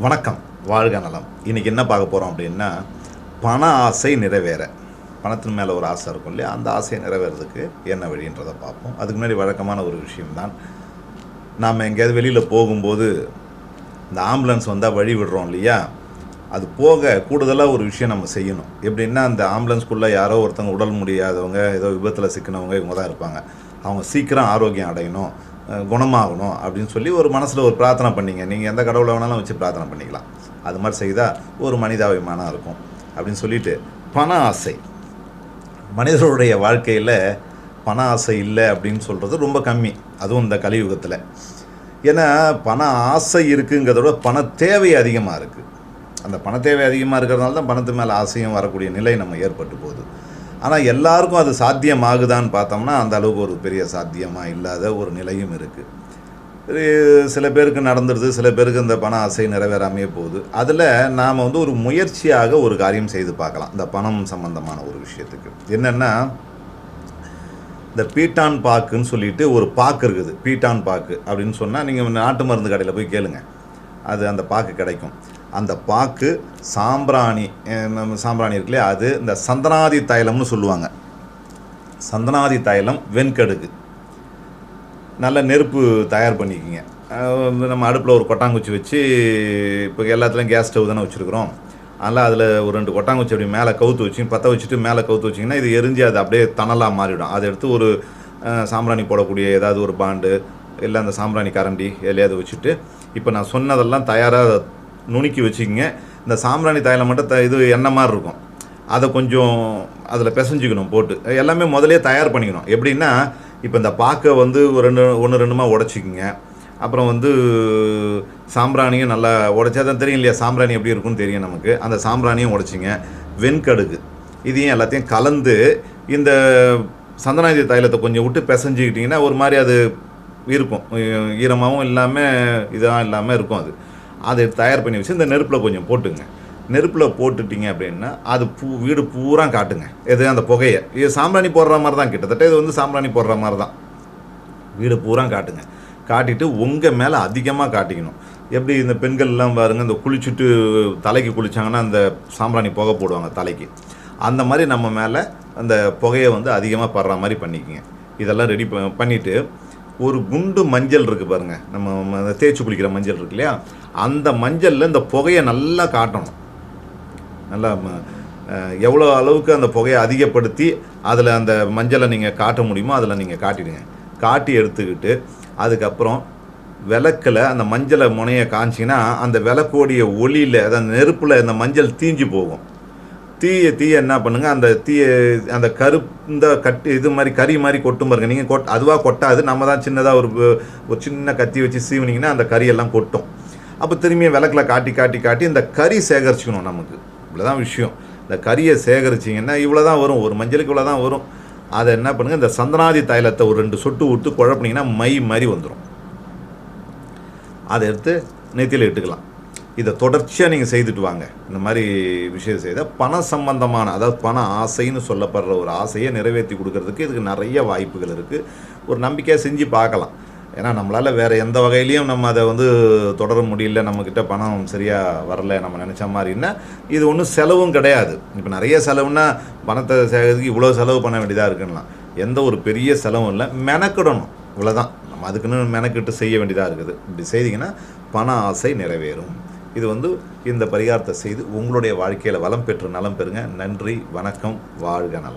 வணக்கம். வாழ்க நலம். இன்றைக்கி என்ன பார்க்க போகிறோம் அப்படின்னா பண ஆசை நிறைவேற. பணத்தின் மேலே ஒரு ஆசை இருக்கும் இல்லையா? அந்த ஆசையை நிறைவேறதுக்கு என்ன வழின்றதை பார்ப்போம். அதுக்கு முன்னாடி வழக்கமான ஒரு விஷயம்தான் நாம் எங்கேயாவது வெளியில் போகும்போது இந்த ஆம்புலன்ஸ் வந்தால் வழி விடுறோம் இல்லையா? அது போக கூடுதலாக ஒரு விஷயம் நம்ம செய்யணும். எப்படின்னா அந்த ஆம்புலன்ஸ்குள்ளே யாரோ ஒருத்தவங்க உடல் முடியாதவங்க ஏதோ விபத்தில் சிக்கினவங்க இவங்க தான் இருப்பாங்க. அவங்க சீக்கிரம் ஆரோக்கியம் அடையணும். குணமாகணும் அப்படின்னு சொல்லி ஒரு மனசில் ஒரு பிரார்த்தனை பண்ணீங்க. நீங்கள் எந்த கடவுளை வேணாலும் வச்சு பிரார்த்தனை பண்ணிக்கலாம். அது மாதிரி செய்தால் ஒரு மனிதாபிமானம் இருக்கும் அப்படின்னு சொல்லிட்டு பண ஆசை. மனிதருடைய வாழ்க்கையில் பண ஆசை இல்லை அப்படின்னு சொல்கிறது ரொம்ப கம்மி. அதுவும் இந்த கலியுகத்தில். ஏன்னா பண ஆசை இருக்குங்கிறத விட பண தேவை அதிகமாக இருக்குது அந்த பண தேவை அதிகமாக இருக்கிறதுனால தான் பணத்து மேலே ஆசையும் வரக்கூடிய நிலை நம்ம ஏற்பட்டு போகுது. ஆனால் எல்லாருக்கும் அது சாத்தியமாகுதான்னு பார்த்தோம்னா அந்த அளவுக்கு ஒரு பெரிய சாத்தியமாக இல்லாத ஒரு நிலையும் இருக்குது சில பேருக்கு நடந்துடுது சில பேருக்கு இந்த பண ஆசை நிறைவேறாமையே போகுது. அதில் நாம் வந்து ஒரு முயற்சியாக ஒரு காரியம் செய்து பார்க்கலாம். இந்த பணம் சம்பந்தமான ஒரு விஷயத்துக்கு. என்னென்னா இந்த பீட்டான் பாக்குன்னு சொல்லிட்டு ஒரு பாக்கு இருக்குது. பீட்டான் பாக்கு அப்படின்னு சொன்னால் நீங்கள் நாட்டு மருந்து கடையில் போய் கேளுங்க. அது அந்த பாக்கு கிடைக்கும். அந்த பாக்கு சாம்பிராணி நம்ம சாம்பிராணி இருக்குல்லையே? அது இந்த சந்தனாதி தைலம்னு சொல்லுவாங்க. சந்தனாதி தைலம் வெண்கடுகு. நல்ல நெருப்பு தயார் பண்ணிக்கிங்க. நம்ம அடுப்பில் ஒரு கொட்டாங்குச்சி வச்சு இப்போ எல்லாத்துலேயும் கேஸ் ஸ்டவ் தானே வச்சுருக்குறோம். அதனால் அதில் ஒரு ரெண்டு கொட்டாங்குச்சி அப்படி மேலே கவுத்து வச்சு பற்ற வச்சுட்டு மேலே கவுத்து வச்சிங்கன்னா இது எரிஞ்சு அது அப்படியே தணலாக மாறிவிடும் அதை எடுத்து ஒரு சாம்பிராணி போடக்கூடிய ஏதாவது ஒரு பாண்டு இல்லை அந்த சாம்பிராணி கரண்டி எதையாவது வச்சுட்டு இப்போ நான் சொன்னதெல்லாம் தயாராக நுணுக்கி வச்சுக்கிங்க. இந்த சாம்பிராணி தைலம் மட்டும் த இது எண்ணெய் மாதிரி இருக்கும். அதை கொஞ்சம் அதில் பிசைஞ்சிக்கணும் போட்டு. எல்லாமே முதலே தயார் பண்ணிக்கணும். எப்படின்னா இப்போ இந்த பாக்கை வந்து ஒரு ரெண்டு ஒன்று ரெண்டுமா உடச்சிக்கிங்க. அப்புறம் வந்து சாம்பிராணியும் நல்லா உடச்சா தான் தெரியும் இல்லையா சாம்பிராணி எப்படி இருக்கும்னு தெரியும் நமக்கு. அந்த சாம்பிராணியும் உடைச்சிங்க. வெண்கடுகு இதையும் எல்லாத்தையும் கலந்து இந்த சந்தனாதி தைலத்தை கொஞ்சம் விட்டு பிசைஞ்சிக்கிட்டிங்கன்னா ஒரு மாதிரி அது இருக்கும். ஈரமாகவும் இல்லாமல் இதாக இல்லாமல் இருக்கும் அது. அதை தயார் பண்ணி வச்சு இந்த நெருப்பில் கொஞ்சம் போட்டுங்க. நெருப்பில் போட்டுட்டீங்க அப்படின்னா அது பூ வீடு பூரா காட்டுங்க. எது அந்த புகையை. இது சாம்பிராணி போடுற மாதிரி தான் கிட்டத்தட்ட. இது வந்து சாம்பிராணி போடுற மாதிரி தான் வீடு பூரா காட்டுங்க. காட்டிட்டு உங்கள் மேலே அதிகமாக காட்டிக்கணும். எப்படி இந்த பெண்கள்லாம் பாருங்கள் இந்த குளிச்சுட்டு தலைக்கு குளித்தாங்கன்னா அந்த சாம்பிராணி புகை போடுவாங்க தலைக்கு. அந்த மாதிரி நம்ம மேலே அந்த புகையை வந்து அதிகமாக படுற மாதிரி பண்ணிக்கங்க. இதெல்லாம் ரெடி பண்ணிவிட்டு ஒரு குண்டு மஞ்சள் இருக்குது பாருங்க. நம்ம தேய்ச்சி குளிக்கிற மஞ்சள் இருக்கு இல்லையா? அந்த மஞ்சளில் இந்த புகையை நல்லா காட்டணும். நல்லா எவ்வளோ அளவுக்கு அந்த புகையை அதிகப்படுத்தி அதில் அந்த மஞ்சளை நீங்கள் காட்ட முடியுமோ அதில் நீங்கள் காட்டிடுங்க. காட்டி எடுத்துக்கிட்டு அதுக்கப்புறம் விளக்கில் அந்த மஞ்சளை முனையை காய்ச்சிங்கன்னா அந்த விளக்கோடைய ஒளியில் அந்த நெருப்பில் அந்த மஞ்சள் தீஞ்சு போகும். தீய தீய என்ன பண்ணுங்க? அந்த தீய அந்த கருந்த கட்டு இது மாதிரி கறி மாதிரி கொட்டும் பாருங்க. நீங்கள் கொட் அதுவாக கொட்டாது. நம்ம தான் சின்னதாக ஒரு ஒரு சின்ன கத்தி வச்சு சீவுனிங்கன்னா அந்த கறியெல்லாம் கொட்டும். அப்போ திரும்பியும் விளக்கில் காட்டி காட்டி காட்டி இந்த கறி சேகரிச்சுக்கணும் நமக்கு. இவ்வளோதான் விஷயம். இந்த கறியை சேகரிச்சிங்கன்னா இவ்வளோ தான் வரும். ஒரு மஞ்சளுக்கு இவ்வளோ தான் வரும். அதை என்ன பண்ணுங்கள் இந்த சந்தனாதி தைலத்தை ஒரு ரெண்டு சொட்டு விட்டு குழப்பினீங்கன்னா மை மாதிரி வந்துடும் அதை எடுத்து நெத்தியில் இட்டுக்கலாம். இதை தொடர்ச்சியாக நீங்கள் செய்துட்டு வாங்க. இந்த மாதிரி விஷயம் செய்தால் பண சம்பந்தமான அதாவது பண ஆசைன்னு சொல்லப்படுற ஒரு ஆசையை நிறைவேற்றி கொடுக்கறதுக்கு இதுக்கு நிறைய வாய்ப்புகள் இருக்குது ஒரு நம்பிக்கையாக செஞ்சு பார்க்கலாம். ஏன்னா நம்மளால் வேறு எந்த வகையிலையும் நம்ம அதை வந்து தொடர முடியல நம்மக்கிட்ட பணம் சரியாக வரல நம்ம நினச்ச மாதிரின்னா இது ஒன்றும் செலவும் கிடையாது. இப்போ நிறைய செலவுன்னா பணத்தை சேர்க்கறதுக்கு இவ்வளோ செலவு பண்ண வேண்டியதாக இருக்குன்னா எந்த ஒரு பெரிய செலவும் இல்லை. மெனக்கிடணும். இவ்வளோதான் நம்ம அதுக்குன்னு மெனக்கிட்டு செய்ய வேண்டியதாக இருக்குது. இப்படி செய்தீங்கன்னா பண ஆசை நிறைவேறும். இது வந்து இந்த பரிகாரத்தை செய்து உங்களுடைய வாழ்க்கையில் வளம் பெற்று நலம் பெறுங்க. நன்றி வணக்கம் வாழ்க நலம்.